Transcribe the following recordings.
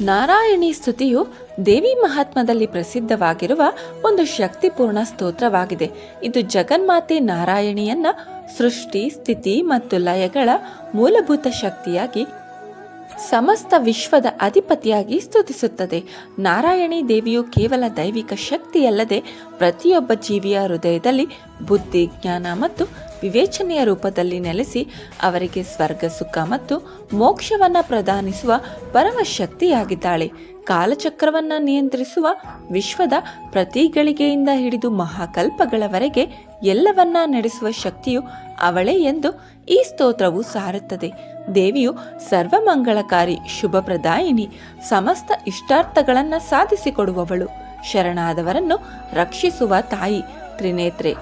ನಾರಾಯಣಿ ಸ್ತುತಿಯು ದೇವಿ ಮಹಾತ್ಮದಲ್ಲಿ ಪ್ರಸಿದ್ಧವಾಗಿರುವ ಒಂದು ಶಕ್ತಿಪೂರ್ಣ ಸ್ತೋತ್ರವಾಗಿದೆ. ಇದು ಜಗನ್ಮಾತೆ ನಾರಾಯಣಿಯನ್ನ ಸೃಷ್ಟಿ, ಸ್ಥಿತಿ ಮತ್ತು ಲಯಗಳ ಮೂಲಭೂತ ಶಕ್ತಿಯಾಗಿ ಸಮಸ್ತ ವಿಶ್ವದ ಅಧಿಪತಿಯಾಗಿ ಸ್ತುತಿಸುತ್ತದೆ. ನಾರಾಯಣಿ ದೇವಿಯು ಕೇವಲ ದೈವಿಕ ಶಕ್ತಿಯಲ್ಲದೆ ಪ್ರತಿಯೊಬ್ಬ ಜೀವಿಯ ಹೃದಯದಲ್ಲಿ ಬುದ್ಧಿ, ಜ್ಞಾನ ಮತ್ತು ವಿವೇಚನೆಯ ರೂಪದಲ್ಲಿ ನೆಲೆಸಿ ಅವರಿಗೆ ಸ್ವರ್ಗ, ಸುಖ ಮತ್ತು ಮೋಕ್ಷವನ್ನು ಪ್ರದಾನಿಸುವ ಪರಮ ಶಕ್ತಿಯಾಗಿದ್ದಾಳೆ ಕಾಲಚಕ್ರವನ್ನ ನಿಯಂತ್ರಿಸುವ ವಿಶ್ವದ ಪ್ರತಿ ಗಳಿಗೆಯಿಂದ ಹಿಡಿದು ಮಹಾಕಲ್ಪಗಳವರೆಗೆ ಎಲ್ಲವನ್ನ ನಡೆಸುವ ಶಕ್ತಿಯು ಅವಳೇ ಎಂದು ಈ ಸ್ತೋತ್ರವು ಸಾರುತ್ತದೆ. ದೇವಿಯು ಸರ್ವಮಂಗಳಕಾರಿ, ಶುಭಪ್ರದಾಯಿನಿ, ಸಮಸ್ತ ಇಷ್ಟಾರ್ಥಗಳನ್ನು ಸಾಧಿಸಿಕೊಡುವವಳು. ಶರಣಾದವರನ್ನು ರಕ್ಷಿಸುವ ತಾಯಿ ತ್ರಿನೇತ್ರೆ.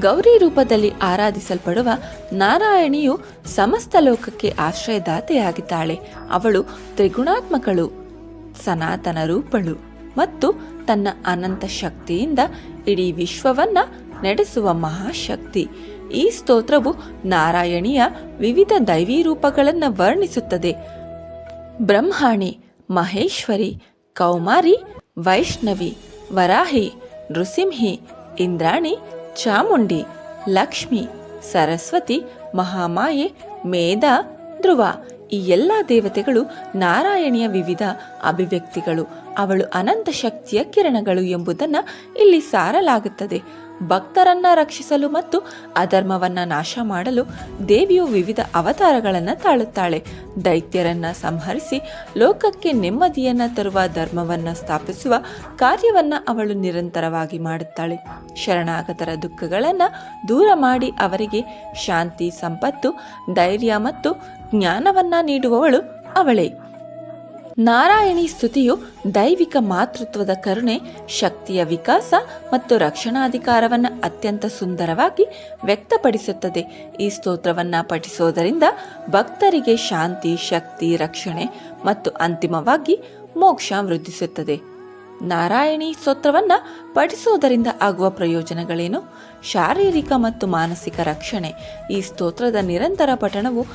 ಗೌರಿ ರೂಪದಲ್ಲಿ ಆರಾಧಿಸಲ್ಪಡುವ ನಾರಾಯಣಿಯು ಸಮಸ್ತ ಲೋಕಕ್ಕೆ ಆಶ್ರಯದಾತೆಯಾಗಿದ್ದಾಳೆ. ಅವಳು ತ್ರಿಗುಣಾತ್ಮಕಳು. ಸನಾತನ ರೂಪಳು ಮತ್ತು ತನ್ನ ಅನಂತ ಶಕ್ತಿಯಿಂದ ಇಡೀ ವಿಶ್ವವನ್ನ ನಡೆಸುವ ಮಹಾಶಕ್ತಿ. ಈ ಸ್ತೋತ್ರವು ನಾರಾಯಣಿಯ ವಿವಿಧ ದೈವೀ ರೂಪಗಳನ್ನು ವರ್ಣಿಸುತ್ತದೆ. ಬ್ರಹ್ಮಾಣಿ, ಮಹೇಶ್ವರಿ, ಕೌಮಾರಿ, ವೈಷ್ಣವಿ, ವರಾಹಿ, ನೃಸಿಂಹಿ, ಇಂದ್ರಾಣಿ, ಚಾಮುಂಡಿ, ಲಕ್ಷ್ಮಿ, ಸರಸ್ವತಿ, ಮಹಾಮಾಯೆ, ಮೇಧ, ಧ್ರುವ. ಈ ಎಲ್ಲ ದೇವತೆಗಳು ನಾರಾಯಣಿಯ ವಿವಿಧ ಅಭಿವ್ಯಕ್ತಿಗಳು ಅವಳು ಅನಂತ ಶಕ್ತಿಯ ಕಿರಣಗಳು ಎಂಬುದನ್ನು ಇಲ್ಲಿ ಸಾರಲಾಗುತ್ತದೆ. ಭಕ್ತರನ್ನ ರಕ್ಷಿಸಲು ಮತ್ತು ಅಧರ್ಮವನ್ನ ನಾಶ ಮಾಡಲು ದೇವಿಯು ವಿವಿಧ ಅವತಾರಗಳನ್ನು ತಾಳುತ್ತಾಳೆ. ದೈತ್ಯರನ್ನ ಸಂಹರಿಸಿ ಲೋಕಕ್ಕೆ ನೆಮ್ಮದಿಯನ್ನ ತರುವ ಧರ್ಮವನ್ನ ಸ್ಥಾಪಿಸುವ ಕಾರ್ಯವನ್ನ ಅವಳು ನಿರಂತರವಾಗಿ ಮಾಡುತ್ತಾಳೆ. ಶರಣಾಗತರ ದುಃಖಗಳನ್ನು ದೂರ ಮಾಡಿ ಅವರಿಗೆ ಶಾಂತಿ, ಸಂಪತ್ತು, ಧೈರ್ಯ ಮತ್ತು ಜ್ಞಾನವನ್ನ ನೀಡುವವಳು ಅವಳೇ. ನಾರಾಯಣಿ ಸ್ತುತಿಯು ದೈವಿಕ ಮಾತೃತ್ವದ ಕರುಣೆ, ಶಕ್ತಿಯ ವಿಕಾಸ ಮತ್ತು ರಕ್ಷಣಾಧಿಕಾರವನ್ನು ಅತ್ಯಂತ ಸುಂದರವಾಗಿ ವ್ಯಕ್ತಪಡಿಸುತ್ತದೆ. ಈ ಸ್ತೋತ್ರವನ್ನು ಪಠಿಸೋದರಿಂದ ಭಕ್ತರಿಗೆ ಶಾಂತಿ, ಶಕ್ತಿ, ರಕ್ಷಣೆ ಮತ್ತು ಅಂತಿಮವಾಗಿ ಮೋಕ್ಷ ವೃದ್ಧಿಸುತ್ತದೆ. ನಾರಾಯಣಿ ಸ್ತೋತ್ರವನ್ನು ಪಠಿಸುವುದರಿಂದ ಆಗುವ ಪ್ರಯೋಜನಗಳೇನು? ಶಾರೀರಿಕ ಮತ್ತು ಮಾನಸಿಕ ರಕ್ಷಣೆ. ಈ ಸ್ತೋತ್ರದ ನಿರಂತರ ಪಠಣವು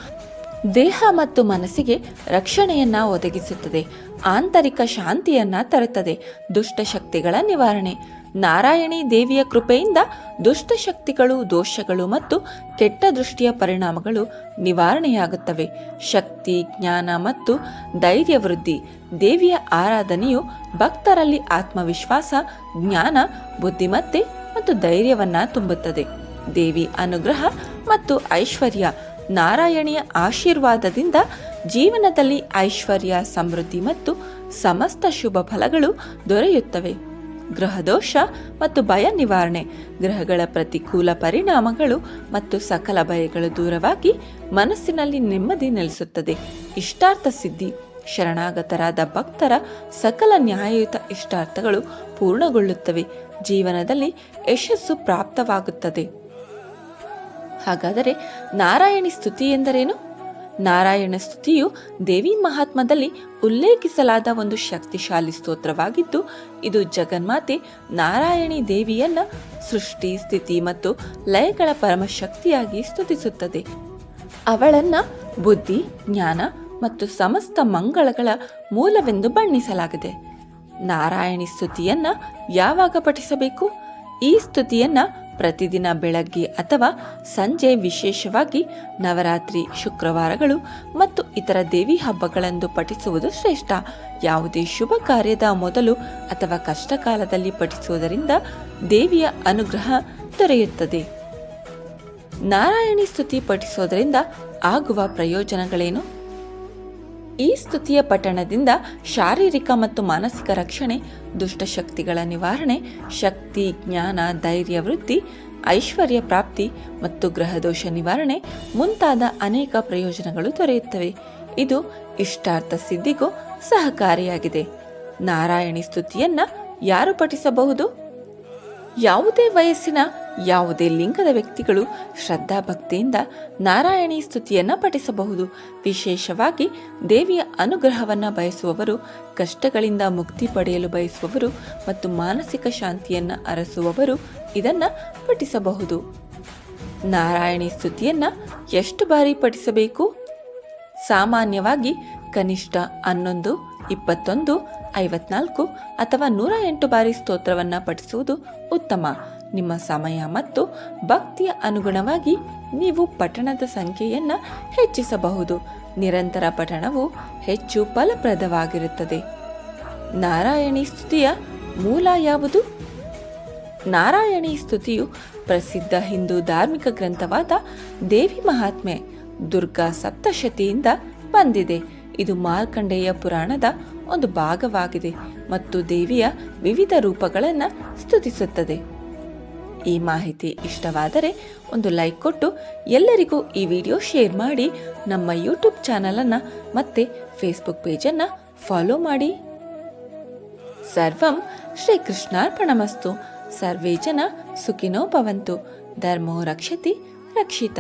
ದೇಹ ಮತ್ತು ಮನಸ್ಸಿಗೆ ರಕ್ಷಣೆಯನ್ನ ಒದಗಿಸುತ್ತದೆ. ಆಂತರಿಕ ಶಾಂತಿಯನ್ನ ತರುತ್ತದೆ. ದುಷ್ಟಶಕ್ತಿಗಳ ನಿವಾರಣೆ. ನಾರಾಯಣಿ ದೇವಿಯ ಕೃಪೆಯಿಂದ ದುಷ್ಟಶಕ್ತಿಗಳು ದೋಷಗಳು ಮತ್ತು ಕೆಟ್ಟ ದೃಷ್ಟಿಯ ಪರಿಣಾಮಗಳು ನಿವಾರಣೆಯಾಗುತ್ತವೆ. ಶಕ್ತಿ, ಜ್ಞಾನ ಮತ್ತು ಧೈರ್ಯ ವೃದ್ಧಿ. ದೇವಿಯ ಆರಾಧನೆಯು ಭಕ್ತರಲ್ಲಿ ಆತ್ಮವಿಶ್ವಾಸ, ಜ್ಞಾನ, ಬುದ್ಧಿಮತ್ತೆ ಮತ್ತು ಧೈರ್ಯವನ್ನ ತುಂಬುತ್ತದೆ. ದೇವಿ ಅನುಗ್ರಹ ಮತ್ತು ಐಶ್ವರ್ಯ. ನಾರಾಯಣಿಯ ಆಶೀರ್ವಾದದಿಂದ ಜೀವನದಲ್ಲಿ ಐಶ್ವರ್ಯ, ಸಮೃದ್ಧಿ ಮತ್ತು ಸಮಸ್ತ ಶುಭ ಫಲಗಳು ದೊರೆಯುತ್ತವೆ. ದೋಷ ಮತ್ತು ಭಯ ನಿವಾರಣೆ. ಗ್ರಹಗಳ ಪ್ರತಿಕೂಲ ಪರಿಣಾಮಗಳು ಮತ್ತು ಸಕಲ ಭಯಗಳು ದೂರವಾಗಿ ಮನಸ್ಸಿನಲ್ಲಿ ನೆಮ್ಮದಿ ನೆಲೆಸುತ್ತದೆ. ಇಷ್ಟಾರ್ಥ ಸಿದ್ಧಿ. ಶರಣಾಗತರಾದ ಭಕ್ತರ ಸಕಲ ನ್ಯಾಯಯುತ ಇಷ್ಟಾರ್ಥಗಳು ಪೂರ್ಣಗೊಳ್ಳುತ್ತವೆ. ಜೀವನದಲ್ಲಿ ಯಶಸ್ಸು ಪ್ರಾಪ್ತವಾಗುತ್ತದೆ. ಹಾಗಾದರೆ ನಾರಾಯಣಿ ಸ್ತುತಿ ಎಂದರೇನು? ನಾರಾಯಣ ಸ್ತುತಿಯು ದೇವಿ ಮಹಾತ್ಮದಲ್ಲಿ ಉಲ್ಲೇಖಿಸಲಾದ ಒಂದು ಶಕ್ತಿಶಾಲಿ ಸ್ತೋತ್ರವಾಗಿದ್ದು, ಇದು ಜಗನ್ಮಾತೆ ನಾರಾಯಣಿ ದೇವಿಯನ್ನ ಸೃಷ್ಟಿ, ಸ್ಥಿತಿ ಮತ್ತು ಲಯಗಳ ಪರಮಶಕ್ತಿಯಾಗಿ ಸ್ತುತಿಸುತ್ತದೆ. ಅವಳನ್ನ ಬುದ್ಧಿ, ಜ್ಞಾನ ಮತ್ತು ಸಮಸ್ತ ಮಂಗಳಗಳ ಮೂಲವೆಂದು ಬಣ್ಣಿಸಲಾಗಿದೆ. ನಾರಾಯಣಿ ಸ್ತುತಿಯನ್ನ ಯಾವಾಗ ಪಠಿಸಬೇಕು? ಈ ಸ್ತುತಿಯನ್ನ ಪ್ರತಿದಿನ ಬೆಳಗ್ಗೆ ಅಥವಾ ಸಂಜೆ ವಿಶೇಷವಾಗಿ ನವರಾತ್ರಿ ಶುಕ್ರವಾರಗಳು ಮತ್ತು ಇತರ ದೇವಿ ಹಬ್ಬಗಳಂದು ಪಠಿಸುವುದು ಶ್ರೇಷ್ಠ. ಯಾವುದೇ ಶುಭ ಕಾರ್ಯದ ಮೊದಲು ಅಥವಾ ಕಷ್ಟಕಾಲದಲ್ಲಿ ಪಠಿಸುವುದರಿಂದ ದೇವಿಯ ಅನುಗ್ರಹ ದೊರೆಯುತ್ತದೆ. ನಾರಾಯಣಿ ಸ್ತುತಿ ಪಠಿಸೋದರಿಂದ ಆಗುವ ಪ್ರಯೋಜನಗಳೇನು? ಈ ಸ್ತುತಿಯ ಪಠಣದಿಂದ ಶಾರೀರಿಕ ಮತ್ತು ಮಾನಸಿಕ ರಕ್ಷಣೆ ದುಷ್ಟಶಕ್ತಿಗಳ ನಿವಾರಣೆ, ಶಕ್ತಿ, ಜ್ಞಾನ, ಧೈರ್ಯ ವೃದ್ಧಿ, ಐಶ್ವರ್ಯ ಪ್ರಾಪ್ತಿ ಮತ್ತು ಗ್ರಹದೋಷ ನಿವಾರಣೆ ಮುಂತಾದ ಅನೇಕ ಪ್ರಯೋಜನಗಳು ದೊರೆಯುತ್ತವೆ. ಇದು ಇಷ್ಟಾರ್ಥ ಸಿದ್ಧಿಗೂ ಸಹಕಾರಿಯಾಗಿದೆ. ನಾರಾಯಣಿ ಸ್ತುತಿಯನ್ನ ಯಾರು ಪಠಿಸಬಹುದು? ಯಾವುದೇ ವಯಸ್ಸಿನ ಯಾವುದೇ ಲಿಂಗದ ವ್ಯಕ್ತಿಗಳು ಶ್ರದ್ಧಾಭಕ್ತಿಯಿಂದ ನಾರಾಯಣಿ ಸ್ತುತಿಯನ್ನು ಪಠಿಸಬಹುದು. ವಿಶೇಷವಾಗಿ ದೇವಿಯ ಅನುಗ್ರಹವನ್ನು ಬಯಸುವವರು, ಕಷ್ಟಗಳಿಂದ ಮುಕ್ತಿ ಪಡೆಯಲು ಬಯಸುವವರು ಮತ್ತು ಮಾನಸಿಕ ಶಾಂತಿಯನ್ನು ಅರಸುವವರು ಇದನ್ನು ಪಠಿಸಬಹುದು. ನಾರಾಯಣಿ ಸ್ತುತಿಯನ್ನು ಎಷ್ಟು ಬಾರಿ ಪಠಿಸಬೇಕು? ಸಾಮಾನ್ಯವಾಗಿ ಕನಿಷ್ಠ ಹನ್ನೊಂದು, ಇಪ್ಪತ್ತೊಂದು, ಐವತ್ನಾಲ್ಕು ಅಥವಾ ನೂರ ಎಂಟು ಬಾರಿ ಸ್ತೋತ್ರವನ್ನು ಪಠಿಸುವುದು ಉತ್ತಮ. ನಿಮ್ಮ ಸಮಯ ಮತ್ತು ಭಕ್ತಿಯ ಅನುಗುಣವಾಗಿ ನೀವು ಪಠಣದ ಸಂಖ್ಯೆಯನ್ನು ಹೆಚ್ಚಿಸಬಹುದು. ನಿರಂತರ ಪಠಣವು ಹೆಚ್ಚು ಫಲಪ್ರದವಾಗಿರುತ್ತದೆ. ನಾರಾಯಣಿ ಸ್ತುತಿಯ ಮೂಲ ಯಾವುದು? ನಾರಾಯಣಿ ಸ್ತುತಿಯು ಪ್ರಸಿದ್ಧ ಹಿಂದೂ ಧಾರ್ಮಿಕ ಗ್ರಂಥವಾದ ದೇವಿ ಮಹಾತ್ಮೆ ದುರ್ಗಾ ಸಪ್ತಶತಿಯಿಂದ ಬಂದಿದೆ. ಇದು ಮಾರ್ಕಂಡೇಯ ಪುರಾಣದ ಒಂದು ಭಾಗವಾಗಿದೆ ಮತ್ತು ದೇವಿಯ ವಿವಿಧ ರೂಪಗಳನ್ನು ಸ್ತುತಿಸುತ್ತದೆ. ಈ ಮಾಹಿತಿ ಇಷ್ಟವಾದರೆ ಒಂದು ಲೈಕ್ ಕೊಟ್ಟು ಎಲ್ಲರಿಗೂ ಈ ವಿಡಿಯೋ ಶೇರ್ ಮಾಡಿ ನಮ್ಮ ಯೂಟ್ಯೂಬ್ ಚಾನಲನ್ನು ಮತ್ತೆ ಫೇಸ್ಬುಕ್ ಪೇಜನ್ನು ಫಾಲೋ ಮಾಡಿ. ಸರ್ವಂ ಶ್ರೀಕೃಷ್ಣಾರ್ಪಣಮಸ್ತು. ಸರ್ವೇ ಜನ ಸುಖಿನೋ ಭವಂತು. ಧರ್ಮೋ ರಕ್ಷತಿ ರಕ್ಷಿತ.